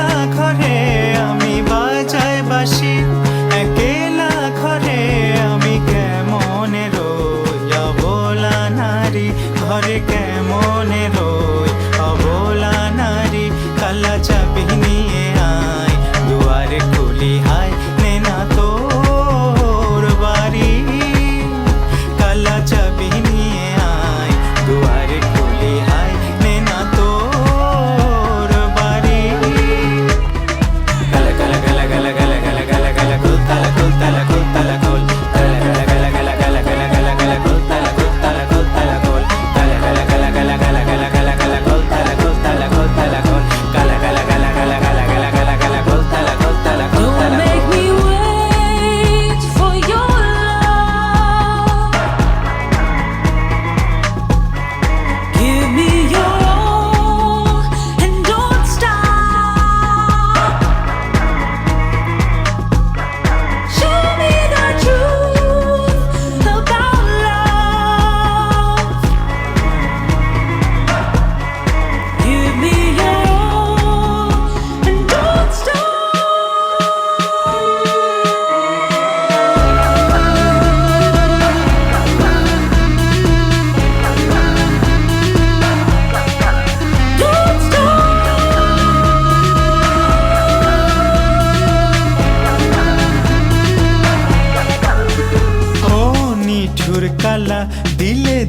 না ঘরে আমি বাজায় বাসি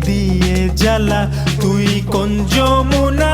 দিয়ে জ্বালা। তুই কোন যমুনা